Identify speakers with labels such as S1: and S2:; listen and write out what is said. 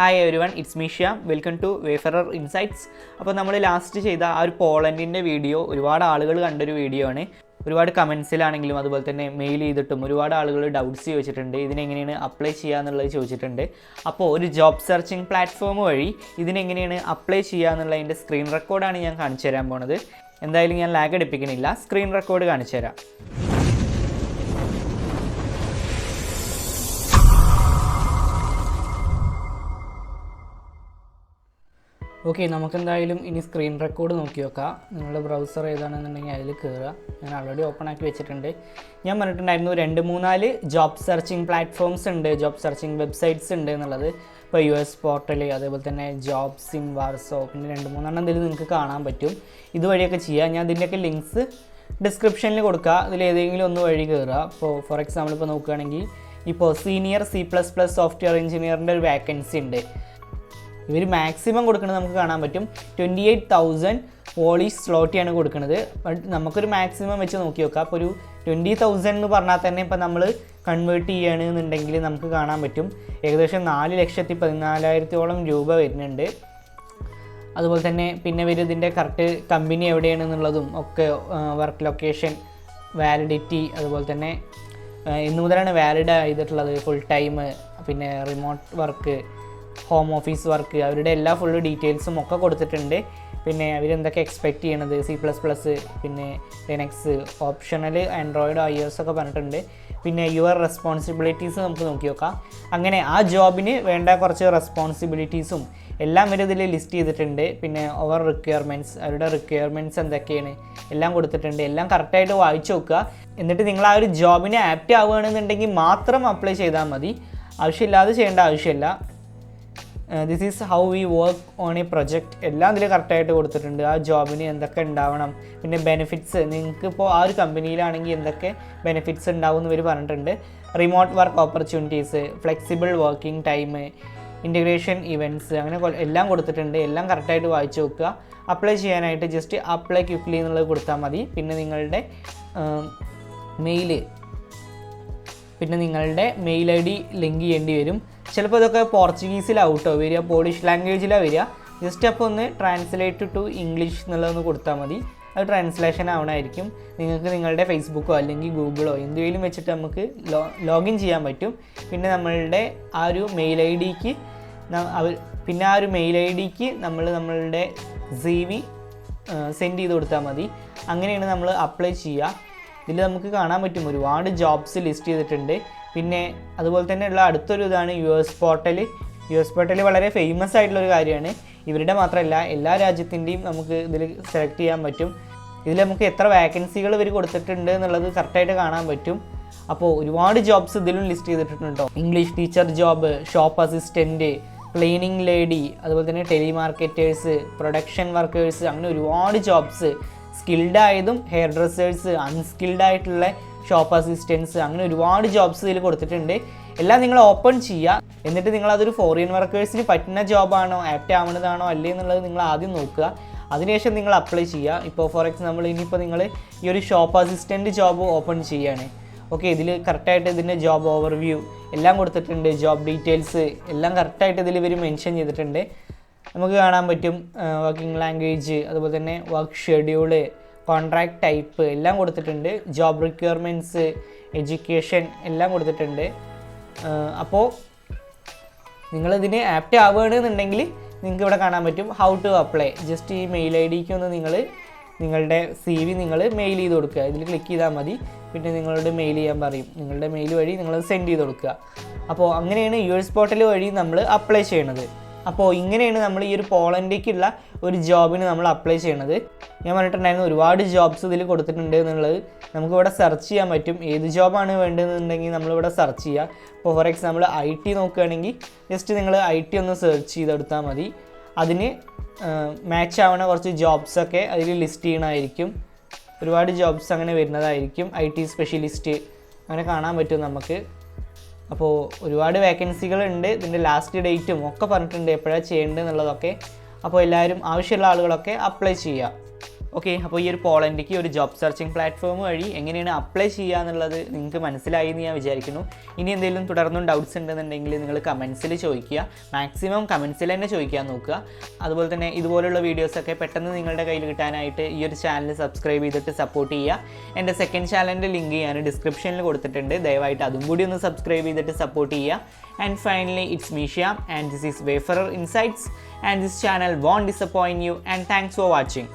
S1: Hi everyone it's Meeshya welcome to Wayfarer Insights അപ്പോൾ നമ്മൾ last ചെയ്ത ആ ഒരു പോളണ്ടിന്റെ വീഡിയോ ഒരുപാട് ആളുകൾ കണ്ടൊരു വീഡിയോ ആണ്. ഒരുപാട് കമൻസിലാണെങ്കിലും അതുപോലെ തന്നെ മെയിൽ ചെയ്തിട്ടും ഒരുപാട് ആളുകൾ ഡൗട്ട്സ് ചോദിച്ചിട്ടുണ്ട്. ഇതിനെങ്ങനെയാണ് അപ്ലൈ ചെയ്യുക എന്നുള്ളത് ചോദിച്ചിട്ടുണ്ട്. അപ്പോൾ ഒരു ജോബ് സെർച്ചിങ് പ്ലാറ്റ്ഫോം വഴി ഇതിനെങ്ങനെയാണ് അപ്ലൈ ചെയ്യുക എന്നുള്ളതിന്റെ സ്ക്രീൻ റെക്കോർഡാണ് ഞാൻ കാണിച്ചു തരാൻ പോണത്. എന്തായാലും ഞാൻ ലാഗ് എടുപ്പിക്കണില്ല. സ്ക്രീൻ റെക്കോർഡ് കാണിച്ചു തരാം ഓക്കെ നമുക്കെന്തായാലും ഇനി സ്ക്രീൻ റെക്കോർഡ് നോക്കി നോക്കാം നിങ്ങളുടെ ബ്രൗസർ ഏതാണെന്നുണ്ടെങ്കിൽ അതിൽ കയറുക ഞാൻ ഓൾറെഡി ഓപ്പൺ ആക്കി വെച്ചിട്ടുണ്ട്. ഞാൻ പറഞ്ഞിട്ടുണ്ടായിരുന്നു രണ്ട് മൂന്നാൽ ജോബ് സെർച്ചിങ് പ്ലാറ്റ്ഫോംസ് ഉണ്ട് ജോബ് സെർച്ചിങ് വെബ്സൈറ്റ്സ് ഉണ്ട് എന്നുള്ളത്. ഇപ്പോൾ യു എസ് പോർട്ടൽ അതേപോലെ തന്നെ ജോബ്സ് ഇൻ വാർസോ പിന്നെ രണ്ട് മൂന്നെണ്ണം ഇതിൽ നിങ്ങൾക്ക് കാണാൻ പറ്റും. ഇതുവഴിയൊക്കെ ചെയ്യാം. ഞാൻ ഇതിന്റെയൊക്കെ ലിങ്ക്സ് ഡിസ്ക്രിപ്ഷനിൽ കൊടുക്കുക ഇതിൽ ഏതെങ്കിലും ഒന്ന് വഴി കയറുക ഇപ്പോൾ ഫോർ എക്സാമ്പിൾ ഇപ്പോൾ നോക്കുകയാണെങ്കിൽ ഇപ്പോൾ senior C plus plus software എഞ്ചിനീയറിന്റെ ഒരു വേക്കൻസി ഉണ്ട്. ഇവർ മാക്സിമം കൊടുക്കുന്നത് നമുക്ക് കാണാൻ പറ്റും. ട്വന്റി എയ്റ്റ് തൗസൻഡ് വോളീസ് സ്ലോട്ടിയാണ് കൊടുക്കുന്നത് ബട്ട് നമുക്കൊരു മാക്സിമം വെച്ച് നോക്കി നോക്കാം. അപ്പോൾ ഒരു ട്വന്റി തൗസൻഡ് എന്ന് പറഞ്ഞാൽ തന്നെ ഇപ്പോൾ നമ്മൾ കൺവേർട്ട് ചെയ്യുകയാണെന്നുണ്ടെങ്കിൽ നമുക്ക് കാണാൻ പറ്റും. ഏകദേശം നാല് ലക്ഷത്തി പതിനാലായിരത്തോളം രൂപ വരുന്നുണ്ട്. അതുപോലെ തന്നെ പിന്നെ വരും ഇതിന്റെ കറക്റ്റ് കമ്പനി എവിടെയാണെന്നുള്ളതും ഒക്കെ വർക്ക് ലൊക്കേഷൻ വാലിഡിറ്റി അതുപോലെ തന്നെ ഇന്നു മുതലാണ് വാലിഡ് ചെയ്തിട്ടുള്ളത് ഫുൾ ടൈം പിന്നെ remote work home office work അവരുടെ എല്ലാ ഫുൾ ഡീറ്റെയിൽസും ഒക്കെ കൊടുത്തിട്ടുണ്ട്. പിന്നെ അവരെന്തൊക്കെ എക്സ്പെക്റ്റ് ചെയ്യണത്? സി പ്ലസ് പ്ലസ് പിന്നെ Linux optional Android I S ഒക്കെ പറഞ്ഞിട്ടുണ്ട്. പിന്നെ യുവർ റെസ്പോൺസിബിലിറ്റീസ് നമുക്ക് നോക്കി നോക്കാം. അങ്ങനെ ആ ജോബിന് വേണ്ട കുറച്ച് റെസ്പോൺസിബിലിറ്റീസും എല്ലാം ഇവർ ഇതിൽ ലിസ്റ്റ് ചെയ്തിട്ടുണ്ട്. പിന്നെ ഓവർ റിക്വയർമെന്റ്സ് അവരുടെ റിക്വയർമെന്റ്സ് എന്തൊക്കെയാണ്? എല്ലാം കൊടുത്തിട്ടുണ്ട്. എല്ലാം കറക്റ്റായിട്ട് വായിച്ചു നോക്കുക. എന്നിട്ട് നിങ്ങൾ ആ ഒരു ജോബിന് ആപ്റ്റ് ആവുകയാണെന്നുണ്ടെങ്കിൽ മാത്രം അപ്ലൈ ചെയ്താൽ മതി. ആവശ്യമില്ലാതെ ചെയ്യേണ്ട ആവശ്യമില്ല. This is how we work on a project എല്ലാം ഇതിൽ കറക്റ്റായിട്ട് കൊടുത്തിട്ടുണ്ട്. ആ ജോബിന് എന്തൊക്കെ ഉണ്ടാവണം പിന്നെ ബെനിഫിറ്റ്സ് നിങ്ങൾക്ക് ഇപ്പോൾ ആ ഒരു കമ്പനിയിലാണെങ്കിൽ എന്തൊക്കെ ബെനിഫിറ്റ്സ് ഉണ്ടാവും എന്ന് ഇവർ പറഞ്ഞിട്ടുണ്ട്. Remote work opportunities flexible working time integration events അങ്ങനെ എല്ലാം കൊടുത്തിട്ടുണ്ട്. എല്ലാം കറക്റ്റായിട്ട് വായിച്ചു നോക്കുക. അപ്ലൈ ചെയ്യാനായിട്ട് ജസ്റ്റ് അപ്ലൈ ക്യുക്ലി എന്നുള്ളത് കൊടുത്താൽ മതി. പിന്നെ നിങ്ങളുടെ മെയിൽ പിന്നെ നിങ്ങളുടെ മെയിൽ ഐ ഡി ലിങ്ക് ചെയ്യേണ്ടി വരും. ചിലപ്പോൾ ഇതൊക്കെ പോർച്ചുഗീസിലാവും കേട്ടോ വരിക പോളിഷ് ലാംഗ്വേജിലാണ് വരിക. ജസ്റ്റ് അപ്പോൾ ഒന്ന് ട്രാൻസ്ലേറ്റ് ടു ഇംഗ്ലീഷ് എന്നുള്ളതൊന്ന് കൊടുത്താൽ മതി. അത് ട്രാൻസ്ലേഷൻ ആവണമായിരിക്കും നിങ്ങൾക്ക് നിങ്ങളുടെ ഫേസ്ബുക്കോ അല്ലെങ്കിൽ ഗൂഗിളോ എന്തെങ്കിലും വെച്ചിട്ട് നമുക്ക് ലോഗിൻ ചെയ്യാൻ പറ്റും. പിന്നെ നമ്മളുടെ ആ ഒരു മെയിൽ ഐ ഡിക്ക് പിന്നെ ആ ഒരു മെയിൽ ഐ ഡിക്ക് നമ്മൾ നമ്മളുടെ സി വി സെൻഡ് ചെയ്ത് കൊടുത്താൽ മതി. അങ്ങനെയാണ് നമ്മൾ അപ്ലൈ ചെയ്യുക ഇതിൽ നമുക്ക് കാണാൻ പറ്റും ഒരുപാട് ജോബ്സ് ലിസ്റ്റ് ചെയ്തിട്ടുണ്ട്. പിന്നെ അതുപോലെ തന്നെ ഉള്ള അടുത്തൊരു ഇതാണ് U S portal. U S portal വളരെ ഫേമസ് ആയിട്ടുള്ള ഒരു കാര്യമാണ്. ഇവരുടെ മാത്രമല്ല എല്ലാ രാജ്യത്തിന്റെയും നമുക്ക് ഇതിൽ സെലക്ട് ചെയ്യാൻ പറ്റും. ഇതിൽ നമുക്ക് എത്ര വാക്കൻസികൾ ഇവർ കൊടുത്തിട്ടുണ്ട് എന്നുള്ളത് കറക്റ്റായിട്ട് കാണാൻ പറ്റും. അപ്പോൾ ഒരുപാട് ജോബ്സ് ഇതിലും ലിസ്റ്റ് ചെയ്തിട്ടുണ്ടോ English teacher job shop assistant cleaning lady അതുപോലെ തന്നെ ടെലിമാർക്കറ്റേഴ്സ് പ്രൊഡക്ഷൻ വർക്കേഴ്സ് അങ്ങനെ ഒരുപാട് ജോബ്സ് സ്കിൽഡ് ആയതും ഹെയർ ഡ്രസ്സേഴ്സ് അൺസ്കിൽഡ് ആയിട്ടുള്ള ഷോപ്പ് അസിസ്റ്റൻസ് അങ്ങനെ ഒരുപാട് ജോബ്സ് ഇതിൽ കൊടുത്തിട്ടുണ്ട്. എല്ലാം നിങ്ങൾ ഓപ്പൺ ചെയ്യുക. എന്നിട്ട് നിങ്ങൾ അതൊരു ഫോറിയൻ വർക്കേഴ്സിന് പറ്റുന്ന ജോബാണോ ആപ്റ്റ് ആവുന്നതാണോ അല്ലേ എന്നുള്ളത് നിങ്ങൾ ആദ്യം നോക്കുക. അതിനുശേഷം നിങ്ങൾ അപ്ലൈ ചെയ്യുക. ഇപ്പോൾ ഫോർ എക്സാമ്പിൾ ഇനിയിപ്പോൾ നിങ്ങൾ ഈ ഒരു ഷോപ്പ് അസിസ്റ്റന്റ് ജോബ് ഓപ്പൺ ചെയ്യുകയാണ്. ഓക്കെ ഇതിൽ കറക്റ്റായിട്ട് ഇതിന്റെ ജോബ് ഓവർവ്യൂ എല്ലാം കൊടുത്തിട്ടുണ്ട്. ജോബ് ഡീറ്റെയിൽസ് എല്ലാം കറക്റ്റായിട്ട് ഇതിൽ ഇവർ മെൻഷൻ ചെയ്തിട്ടുണ്ട്. നമുക്ക് കാണാൻ പറ്റും വർക്കിംഗ് ലാംഗ്വേജ് അതുപോലെ തന്നെ വർക്ക് ഷെഡ്യൂൾ കോൺട്രാക്ട് ടൈപ്പ് എല്ലാം കൊടുത്തിട്ടുണ്ട്. ജോബ് റിക്വയർമെന്റ്സ് എഡ്യൂക്കേഷൻ എല്ലാം കൊടുത്തിട്ടുണ്ട്. അപ്പോൾ നിങ്ങളിതിന് ആപ്റ്റ് ആവുകയാണെന്നുണ്ടെങ്കിൽ നിങ്ങൾക്ക് ഇവിടെ കാണാൻ പറ്റും how to apply just email I ഡിക്ക് ഒന്ന് നിങ്ങൾ നിങ്ങളുടെ സി വി നിങ്ങൾ മെയിൽ ചെയ്ത് കൊടുക്കുക. ഇതിൽ ക്ലിക്ക് ചെയ്താൽ മതി. പിന്നെ നിങ്ങളോട് മെയിൽ ചെയ്യാൻ പറയും. നിങ്ങളുടെ മെയിൽ വഴി നിങ്ങൾ സെൻഡ് ചെയ്ത് കൊടുക്കുക. അപ്പോൾ അങ്ങനെയാണ് യു എസ് പോർട്ടൽ വഴി നമ്മൾ അപ്ലൈ ചെയ്യണത്. അപ്പോൾ ഇങ്ങനെയാണ് നമ്മൾ ഈ ഒരു പോളണ്ടിലേക്കുള്ള ഒരു ജോബിന് നമ്മൾ അപ്ലൈ ചെയ്യണത്. ഞാൻ പറഞ്ഞിട്ടുണ്ടായിരുന്നു ഒരുപാട് ജോബ്സ് ഇതിൽ കൊടുത്തിട്ടുണ്ട് എന്നുള്ളത്. നമുക്കിവിടെ സെർച്ച് ചെയ്യാൻ പറ്റും. ഏത് ജോബാണ് വേണ്ടതെന്നുണ്ടെങ്കിൽ നമ്മളിവിടെ സെർച്ച് ചെയ്യുക ഇപ്പോൾ ഫോർ എക്സാമ്പിൾ ഐ ടി നോക്കുകയാണെങ്കിൽ ജസ്റ്റ് നിങ്ങൾ ഐ ടി ഒന്ന് സെർച്ച് ചെയ്തെടുത്താൽ മതി. അതിന് മാച്ച് ആവണ കുറച്ച് ജോബ്സൊക്കെ അതിൽ ലിസ്റ്റ് ചെയ്യണമായിരിക്കും ഒരുപാട് ജോബ്സ് അങ്ങനെ വരുന്നതായിരിക്കും. ഐ ടി സ്പെഷ്യലിസ്റ്റ് അങ്ങനെ കാണാൻ പറ്റും നമുക്ക്. അപ്പോൾ ഒരുപാട് വേക്കൻസികൾ ഉണ്ട് ഇതിന്റെ ലാസ്റ്റ് ഡേറ്റും ഒക്കെ പറഞ്ഞിട്ടുണ്ട്. എപ്പോഴാണ് ചെയ്യേണ്ടത് എന്നുള്ളതൊക്കെ. അപ്പോൾ എല്ലാവരും ആവശ്യമുള്ള ആളുകളൊക്കെ അപ്ലൈ ചെയ്യുക. ഓക്കെ അപ്പോൾ ഈ ഒരു പോളൻഡിക്ക് ഒരു ജോബ് സെർച്ചിങ് പ്ലാറ്റ്ഫോം വഴി എങ്ങനെയാണ് അപ്ലൈ ചെയ്യുക എന്നുള്ളത് നിങ്ങൾക്ക് മനസ്സിലായി എന്ന് ഞാൻ വിചാരിക്കുന്നു. ഇനി എന്തെങ്കിലും തുടർന്നും ഡൗട്ട്സ് ഉണ്ടെന്നുണ്ടെങ്കിൽ നിങ്ങൾ കമൻസിൽ ചോദിക്കുക. മാക്സിമം കമൻസിൽ തന്നെ ചോദിക്കാൻ നോക്കുക. അതുപോലെ തന്നെ ഇതുപോലുള്ള വീഡിയോസൊക്കെ പെട്ടെന്ന് നിങ്ങളുടെ കയ്യിൽ കിട്ടാനായിട്ട് ഈ ഒരു ചാനൽ സബ്സ്ക്രൈബ് ചെയ്തിട്ട് സപ്പോർട്ട് ചെയ്യുക. എന്റെ സെക്കൻഡ് ചാനലിന്റെ ലിങ്ക് ഞാൻ ഡിസ്ക്രിപ്ഷനിൽ കൊടുത്തിട്ടുണ്ട്. ദയവായിട്ട് അതും കൂടി ഒന്ന് സബ്സ്ക്രൈബ് ചെയ്തിട്ട് സപ്പോർട്ട് ചെയ്യുക. And finally it's മീഷ്യ and this is Wayfarer Insights and this channel won't disappoint you and thanks for watching